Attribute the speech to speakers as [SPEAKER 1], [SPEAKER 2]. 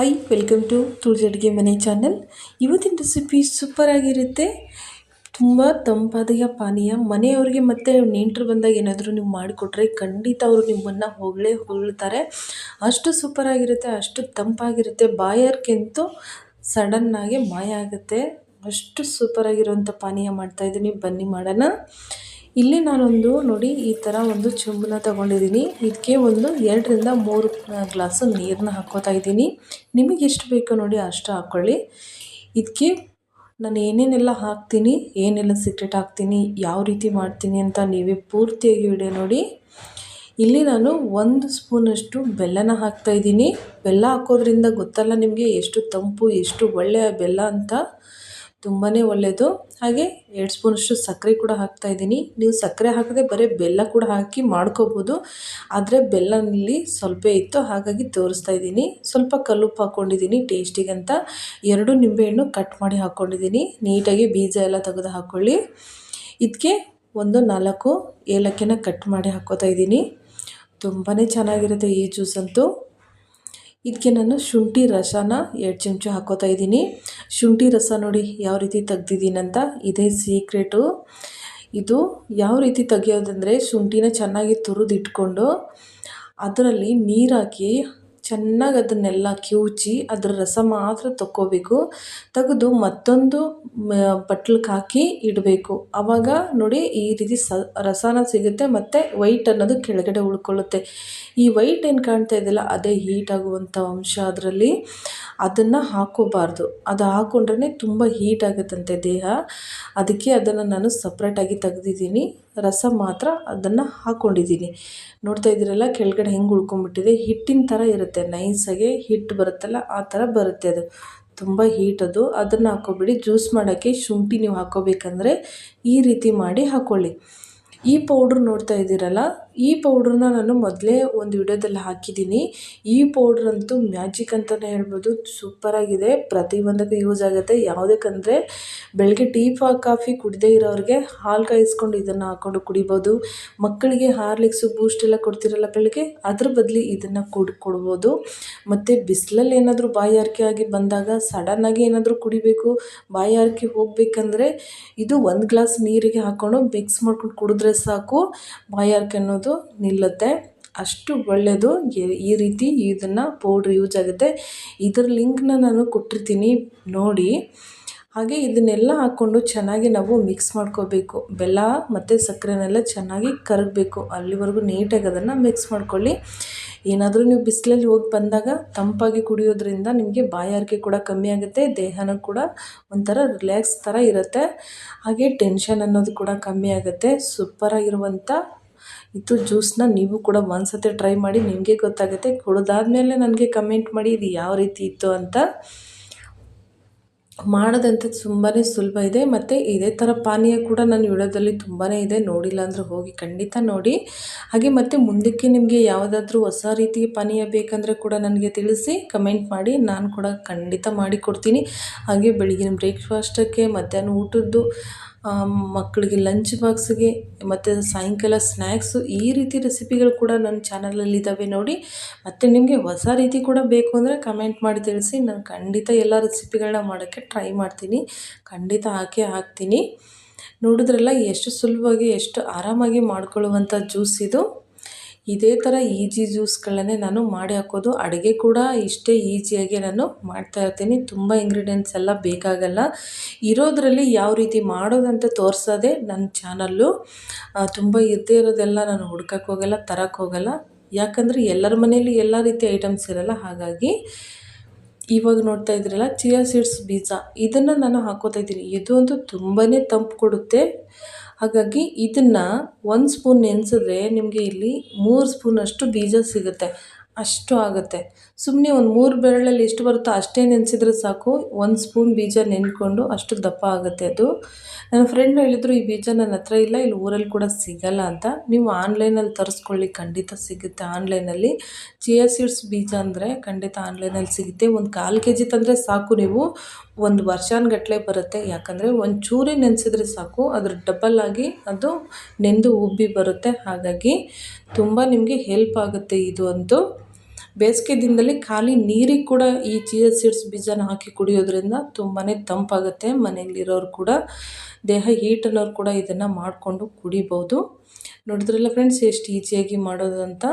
[SPEAKER 1] High welcome to ತುಳಸಿ ಅಡುಗೆ ಮನೆ channel ಇವತ್ತಿನ ರೆಸಿಪಿ ಸೂಪರಾಗಿರುತ್ತೆ ತುಂಬ ತಂಪಾದ ಪಾನೀಯ. ಮನೆಯವ್ರಿಗೆ ಮತ್ತು ನೆಂಟರು ಬಂದಾಗ ಏನಾದರೂ ನೀವು ಮಾಡಿಕೊಟ್ರೆ ಖಂಡಿತ ಅವರು ನಿಮ್ಮನ್ನು ಹೊಗಳೇ ಹೊಗಳ್ತಾರೆ. ಅಷ್ಟು ಸೂಪರಾಗಿರುತ್ತೆ ಅಷ್ಟು ತಂಪಾಗಿರುತ್ತೆ. ಬಾಯಾರ್ಕೆಂತೂ ಸಡನ್ನಾಗಿ ಮಾಯ ಆಗುತ್ತೆ. ಅಷ್ಟು ಸೂಪರಾಗಿರುವಂಥ ಪಾನೀಯ ಮಾಡ್ತಾಯಿದ್ದೀನಿ ಬನ್ನಿ ಮಾಡೋಣ. ಇಲ್ಲಿ ನಾನೊಂದು ನೋಡಿ, ಈ ಥರ ಒಂದು ಚುಂಬನ ತೊಗೊಂಡಿದ್ದೀನಿ. ಇದಕ್ಕೆ ಒಂದು ಎರಡರಿಂದ ಮೂರು ಗ್ಲಾಸು ನೀರನ್ನ ಹಾಕ್ಕೋತಾ ಇದ್ದೀನಿ. ನಿಮಗೆ ಎಷ್ಟು ಬೇಕೋ ನೋಡಿ ಅಷ್ಟು ಹಾಕ್ಕೊಳ್ಳಿ ಇದಕ್ಕೆ ನಾನು ಏನೇನೆಲ್ಲ ಹಾಕ್ತೀನಿ, ಏನೆಲ್ಲ ಸೀಕ್ರೆಟ್ ಹಾಕ್ತೀನಿ, ಯಾವ ರೀತಿ ಮಾಡ್ತೀನಿ ಅಂತ ನೀವೇ ಪೂರ್ತಿಯಾಗಿ ವಿಡಿಯೋ ನೋಡಿ. ಇಲ್ಲಿ ನಾನು ಒಂದು ಸ್ಪೂನಷ್ಟು ಬೆಲ್ಲನ ಹಾಕ್ತಾಯಿದ್ದೀನಿ ಬೆಲ್ಲ ಹಾಕೋದ್ರಿಂದ ಗೊತ್ತಲ್ಲ ನಿಮಗೆ ಎಷ್ಟು ತಂಪು, ಎಷ್ಟು ಒಳ್ಳೆಯ ಬೆಲ್ಲ ಅಂತ. ತುಂಬಾ ಒಳ್ಳೆಯದು ಹಾಗೆ ಎರಡು ಸ್ಪೂನಷ್ಟು ಸಕ್ಕರೆ ಕೂಡ ಹಾಕ್ತಾಯಿದ್ದೀನಿ ನೀವು ಸಕ್ಕರೆ ಹಾಕದೆ ಬರೀ ಬೆಲ್ಲ ಕೂಡ ಹಾಕಿ ಮಾಡ್ಕೋಬೋದು. ಆದರೆ ಬೆಲ್ಲನಲ್ಲಿ ಸ್ವಲ್ಪ ಇತ್ತು, ಹಾಗಾಗಿ ತೋರಿಸ್ತಾ ಇದ್ದೀನಿ. ಸ್ವಲ್ಪ ಕಲ್ಲುಪ್ಪು ಹಾಕ್ಕೊಂಡಿದ್ದೀನಿ ಟೇಸ್ಟಿಗೆ ಅಂತ. ಎರಡು ನಿಂಬೆಹಣ್ಣು ಕಟ್ ಮಾಡಿ ಹಾಕ್ಕೊಂಡಿದ್ದೀನಿ ನೀಟಾಗಿ ಬೀಜ ಎಲ್ಲ ತೆಗೆದು ಹಾಕ್ಕೊಳ್ಳಿ ಇದಕ್ಕೆ ಒಂದು ನಾಲ್ಕು ಏಲಕ್ಕಿನ ಕಟ್ ಮಾಡಿ ಹಾಕ್ಕೋತಾ ಇದ್ದೀನಿ. ತುಂಬಾ ಚೆನ್ನಾಗಿರುತ್ತೆ ಈ ಜ್ಯೂಸ್ ಅಂತೂ. ಇದಕ್ಕೆ ನಾನು ಶುಂಠಿ ರಸನ ಎರಡು ಚಮಚ ಹಾಕೋತಾ ಇದ್ದೀನಿ. ಶುಂಠಿ ರಸ ನೋಡಿ ಯಾವ ರೀತಿ ತೆಗ್ದಿದ್ದೀನಂತ ಇದೇ ಸೀಕ್ರೆಟು ಇದು ಯಾವ ರೀತಿ ತೆಗಿಯೋದಂದರೆ ಶುಂಠಿನ ಚೆನ್ನಾಗಿ ತುರಿದಿಟ್ಕೊಂಡು ಅದರಲ್ಲಿ ನೀರಾಕಿ ಚೆನ್ನಾಗಿ ಅದನ್ನೆಲ್ಲ ಕಿವುಚಿ ಅದರ ರಸ ಮಾತ್ರ ತಕ್ಕೋಬೇಕು. ತೆಗೆದು ಮತ್ತೊಂದು ಬಟ್ಲಕ್ಕೆ ಹಾಕಿ ಇಡಬೇಕು. ಆವಾಗ ನೋಡಿ ಈ ರೀತಿ ಸ, ರಸನ ಸಿಗುತ್ತೆ ಮತ್ತು ವೈಟ್ ಅನ್ನೋದು ಕೆಳಗಡೆ ಉಳ್ಕೊಳ್ಳುತ್ತೆ. ಈ ವೈಟ್ ಏನು ಕಾಣ್ತಾ ಇದೆಯಲ್ಲ, ಅದೇ ಹೀಟ್ ಆಗುವಂಥ ಅಂಶ ಅದರಲ್ಲಿ. ಅದನ್ನು ಹಾಕೋಬಾರ್ದು ಅದು ಹಾಕ್ಕೊಂಡ್ರೆ ತುಂಬ ಹೀಟ್ ಆಗುತ್ತಂತೆ ದೇಹ. ಅದಕ್ಕೆ ಅದನ್ನು ನಾನು ಸಪ್ರೇಟಾಗಿ ತೆಗ್ದಿದ್ದೀನಿ. ರಸ ಮಾತ್ರ ಅದನ್ನು ಹಾಕ್ಕೊಂಡಿದ್ದೀನಿ ನೋಡ್ತಾ ಇದ್ದೀರಲ್ಲ, ಕೆಳಗಡೆ ಹೆಂಗೆ ಉಳ್ಕೊಂಡ್ಬಿಟ್ಟಿದೆ? ಹಿಟ್ಟಿನ ಥರ ಇರುತ್ತೆ. ನೈಸಾಗೆ ಹಿಟ್ಟು ಬರುತ್ತಲ್ಲ, ಆ ಥರ ಬರುತ್ತೆ ಅದು. ತುಂಬ ಹೀಟ್ ಅದು. ಅದನ್ನು ಹಾಕ್ಕೊಬಿಡಿ ಜ್ಯೂಸ್ ಮಾಡೋಕ್ಕೆ ಶುಂಠಿ ನೀವು ಹಾಕ್ಕೋಬೇಕಂದ್ರೆ ಈ ರೀತಿ ಮಾಡಿ ಹಾಕ್ಕೊಳ್ಳಿ ಈ ಪೌಡ್ರ್ ನೋಡ್ತಾ ಇದ್ದೀರಲ್ಲ ಈ ಪೌಡ್ರನ್ನ ನಾನು ಮೊದಲೇ ಒಂದು ವಿಡಿಯೋದಲ್ಲಿ ಹಾಕಿದ್ದೀನಿ. ಈ ಪೌಡ್ರಂತೂ ಮ್ಯಾಜಿಕ್ ಅಂತಲೇ ಹೇಳ್ಬೋದು. ಸೂಪರಾಗಿದೆ ಪ್ರತಿಯೊಂದಕ್ಕೂ ಯೂಸ್ ಆಗುತ್ತೆ. ಯಾವುದಕ್ಕಂದರೆ ಬೆಳಗ್ಗೆ ಟೀ, ಫಾ, ಕಾಫಿ ಕುಡಿದೇ ಇರೋರಿಗೆ ಹಾಲು ಕಾಯಿಸ್ಕೊಂಡು ಇದನ್ನು ಹಾಕ್ಕೊಂಡು ಕುಡಿಬೋದು. ಮಕ್ಕಳಿಗೆ ಹಾರ್ಲಿಕ್ಸು ಬೂಸ್ಟ್ ಎಲ್ಲ ಕೊಡ್ತಿರಲ್ಲ ಬೆಳಗ್ಗೆ ಅದ್ರ ಬದಲಿ ಇದನ್ನು ಕುಡ್, ಕೊಡ್ಬೋದು. ಮತ್ತು ಬಿಸಿಲಲ್ಲಿ ಏನಾದರೂ ಬಾಯಾರಿಕೆ ಆಗಿ ಬಂದಾಗ ಸಡನ್ನಾಗಿ ಏನಾದರೂ ಕುಡಿಬೇಕು ಬಾಯಾರಿಕೆ ಹೋಗಬೇಕಂದ್ರೆ ಇದು ಒಂದು ಗ್ಲಾಸ್ ನೀರಿಗೆ ಹಾಕ್ಕೊಂಡು ಮಿಕ್ಸ್ ಮಾಡ್ಕೊಂಡು ಕುಡಿದ್ರೆ ಸಾಕು. ಬಾಯಾರಿಕೆ ಅನ್ನೋದು ನಿಲ್ಲುತ್ತೆ. ಅಷ್ಟು ಒಳ್ಳೆಯದು. ಈ ರೀತಿ ಇದನ್ನು ಪೌಡ್ರ್ ಯೂಸ್ ಆಗುತ್ತೆ. ಇದರ ಲಿಂಕ್ನ ನಾನು ಕೊಟ್ಟಿರ್ತೀನಿ ನೋಡಿ. ಹಾಗೆ ಇದನ್ನೆಲ್ಲ ಹಾಕ್ಕೊಂಡು ಚೆನ್ನಾಗಿ ನಾವು ಮಿಕ್ಸ್ ಮಾಡ್ಕೋಬೇಕು. ಬೆಲ್ಲ ಮತ್ತು ಸಕ್ಕರೆನೆಲ್ಲ ಚೆನ್ನಾಗಿ ಕರಗಬೇಕು. ಅಲ್ಲಿವರೆಗೂ ನೀಟಾಗಿ ಅದನ್ನು ಮಿಕ್ಸ್ ಮಾಡ್ಕೊಳ್ಳಿ. ಏನಾದರೂ ನೀವು ಬಿಸಿಲಲ್ಲಿ ಹೋಗಿ ಬಂದಾಗ ತಂಪಾಗಿ ಕುಡಿಯೋದ್ರಿಂದ ನಿಮಗೆ ಬಾಯಾರಿಕೆ ಕೂಡ ಕಮ್ಮಿ ಆಗುತ್ತೆ, ದೇಹನೂ ಕೂಡ ಒಂಥರ ರಿಲ್ಯಾಕ್ಸ್ ಥರ ಇರುತ್ತೆ. ಹಾಗೆ ಟೆನ್ಷನ್ ಅನ್ನೋದು ಕೂಡ ಕಮ್ಮಿ ಆಗುತ್ತೆ. ಸೂಪರಾಗಿರುವಂಥ ಇದು ಜ್ಯೂಸನ್ನ ನೀವು ಕೂಡ ಒಂದ್ಸತಿ ಟ್ರೈ ಮಾಡಿ ನಿಮಗೆ ಗೊತ್ತಾಗುತ್ತೆ. ಕುಡಿದಾದ್ಮೇಲೆ ನನಗೆ ಕಮೆಂಟ್ ಮಾಡಿ ಇದು ಯಾವ ರೀತಿ ಇತ್ತು ಅಂತ. ಮಾಡೋದಂತ ತುಂಬಾ ಸುಲಭ ಇದೆ. ಮತ್ತು ಇದೇ ಥರ ಪಾನೀಯ ಕೂಡ ನನ್ನ ವಿಡಿಯೋದಲ್ಲಿ ತುಂಬಾ ಇದೆ. ನೋಡಿಲ್ಲ ಅಂದರೆ ಹೋಗಿ ಖಂಡಿತ ನೋಡಿ. ಹಾಗೆ ಮತ್ತು ಮುಂದಕ್ಕೆ ನಿಮಗೆ ಯಾವುದಾದ್ರೂ ಹೊಸ ರೀತಿಯ ಪಾನೀಯ ಬೇಕಂದರೆ ಕೂಡ ನನಗೆ ತಿಳಿಸಿ ಕಮೆಂಟ್ ಮಾಡಿ. ನಾನು ಕೂಡ ಖಂಡಿತ ಮಾಡಿಕೊಡ್ತೀನಿ. ಹಾಗೆ ಬೆಳಗಿನ ಬ್ರೇಕ್ಫಾಸ್ಟಕ್ಕೆ ಮಧ್ಯಾಹ್ನ ಊಟದ್ದು ಮಕ್ಕಳಿಗೆ ಲಂಚ್ ಬಾಕ್ಸ್ಗೆ ಮತ್ತು ಸಾಯಂಕಾಲ ಸ್ನ್ಯಾಕ್ಸು ಈ ರೀತಿ ರೆಸಿಪಿಗಳು ಕೂಡ ನನ್ನ ಚಾನಲಲ್ಲಿದ್ದಾವೆ ನೋಡಿ. ಮತ್ತು ನಿಮಗೆ ಹೊಸ ರೀತಿ ಕೂಡ ಬೇಕು ಅಂದರೆ ಕಮೆಂಟ್ ಮಾಡಿ ತಿಳಿಸಿ. ನಾನು ಖಂಡಿತ ಎಲ್ಲ ರೆಸಿಪಿಗಳನ್ನ ಮಾಡೋಕ್ಕೆ ಟ್ರೈ ಮಾಡ್ತೀನಿ. ಖಂಡಿತ ಹಾಕೇ ಹಾಕ್ತೀನಿ. ನೋಡಿದ್ರಲ್ಲ ಎಷ್ಟು ಸುಲಭವಾಗಿ, ಎಷ್ಟು ಆರಾಮಾಗಿ ಮಾಡ್ಕೊಳ್ಳುವಂಥ ಜ್ಯೂಸ್ ಇದು. ಇದೇ ಥರ ಈಜಿ ಜ್ಯೂಸ್ಗಳನ್ನೇ ನಾನು ಮಾಡಿ ಹಾಕೋದು. ಅಡುಗೆ ಕೂಡ ಇಷ್ಟೇ ಈಸಿಯಾಗಿ ನಾನು ಮಾಡ್ತಾ ಇರ್ತೀನಿ. ತುಂಬ ಇಂಗ್ರೀಡಿಯೆಂಟ್ಸ್ ಎಲ್ಲ ಬೇಕಾಗಲ್ಲ. ಇರೋದರಲ್ಲಿ ಯಾವ ರೀತಿ ಮಾಡೋದಂತ ತೋರಿಸೋದೇ ನನ್ನ ಚಾನಲ್ಲು ತುಂಬ ಇದ್ದೇ ಇರೋದೆಲ್ಲ ನಾನು ಹುಡ್ಕಕ್ಕೆ ಹೋಗಲ್ಲ ತರಕ್ಕೆ ಹೋಗಲ್ಲ. ಯಾಕಂದರೆ ಎಲ್ಲರ ಮನೇಲಿ ಎಲ್ಲ ರೀತಿ ಐಟಮ್ಸ್ ಇರಲ್ಲ. ಹಾಗಾಗಿ ಇವಾಗ ನೋಡ್ತಾ ಇದ್ರಲ್ಲ ಚಿಯಾ ಸೀಡ್ಸ್ ಬೀಜ. ಇದನ್ನು ನಾನು ಹಾಕೋತಾ ಇದ್ದೀನಿ. ಇದು ಅಂತೂ ತುಂಬಾ ತಂಪು ಕೊಡುತ್ತೆ. ಹಾಗಾಗಿ ಇದನ್ನು ಒಂದು ಸ್ಪೂನ್ ನೆನೆಸಿದ್ರೆ ನಿಮಗೆ ಇಲ್ಲಿ ಮೂರು ಸ್ಪೂನಷ್ಟು ಬೀಜ ಸಿಗುತ್ತೆ. ಅಷ್ಟು ಆಗುತ್ತೆ. ಸುಮ್ಮನೆ ಒಂದು ಮೂರು ಬೆರಳಲ್ಲಿ ಎಷ್ಟು ಬರುತ್ತೋ ಅಷ್ಟೇ ನೆನೆಸಿದ್ರೆ ಸಾಕು. ಒಂದು ಸ್ಪೂನ್ ಬೀಜ ನೆನ್ಕೊಂಡು ಅಷ್ಟು ದಪ್ಪ ಆಗುತ್ತೆ ಅದು. ನನ್ನ ಫ್ರೆಂಡ್ ಹೇಳಿದ್ರು, ಈ ಬೀಜ ನನ್ನ ಹತ್ರ ಇಲ್ಲ, ಇಲ್ಲಿ ಊರಲ್ಲಿ ಕೂಡ ಸಿಗಲ್ಲ ಅಂತ. ನೀವು ಆನ್ಲೈನಲ್ಲಿ ತರಿಸ್ಕೊಳ್ಳಿ, ಖಂಡಿತ ಸಿಗುತ್ತೆ ಆನ್ಲೈನಲ್ಲಿ. ಚಿಯಾ ಸೀಡ್ಸ್ ಬೀಜ ಅಂದರೆ ಖಂಡಿತ ಆನ್ಲೈನಲ್ಲಿ ಸಿಗುತ್ತೆ. ಒಂದು ಕಾಲು ಕೆ ಜಿ ತಂದರೆ ಸಾಕು ನೀವು. ಒಂದು ವರ್ಷಾನುಗಟ್ಲೆ ಬರುತ್ತೆ. ಯಾಕಂದರೆ ಒಂದು ಚೂರಿ ನೆನೆಸಿದ್ರೆ ಸಾಕು. ಅದ್ರ ಡಬಲ್ ಆಗಿ ಅದು ನೆಂದು ಉಬ್ಬಿ ಬರುತ್ತೆ. ಹಾಗಾಗಿ ತುಂಬ ನಿಮಗೆ ಹೆಲ್ಪ್ ಆಗುತ್ತೆ ಇದು ಅಂತೂ. ಬೇಸಿಗೆ ದಿನದಲ್ಲಿ ಖಾಲಿ ನೀರಿಗೆ ಕೂಡ ಈ ಚಿಯಾ ಸೀಡ್ಸ್ ಬೀಜನ ಹಾಕಿ ಕುಡಿಯೋದ್ರಿಂದ ತುಂಬಾ ತಂಪಾಗುತ್ತೆ. ಮನೆಯಲ್ಲಿರೋರು ಕೂಡ, ದೇಹ ಹೀಟ್ ಅನ್ನೋರು ಕೂಡ ಇದನ್ನು ಮಾಡಿಕೊಂಡು ಕುಡಿಬೋದು. ನೋಡಿದ್ರಲ್ಲ ಫ್ರೆಂಡ್ಸ್ ಎಷ್ಟು ಈಜಿಯಾಗಿ ಮಾಡೋದು ಅಂತ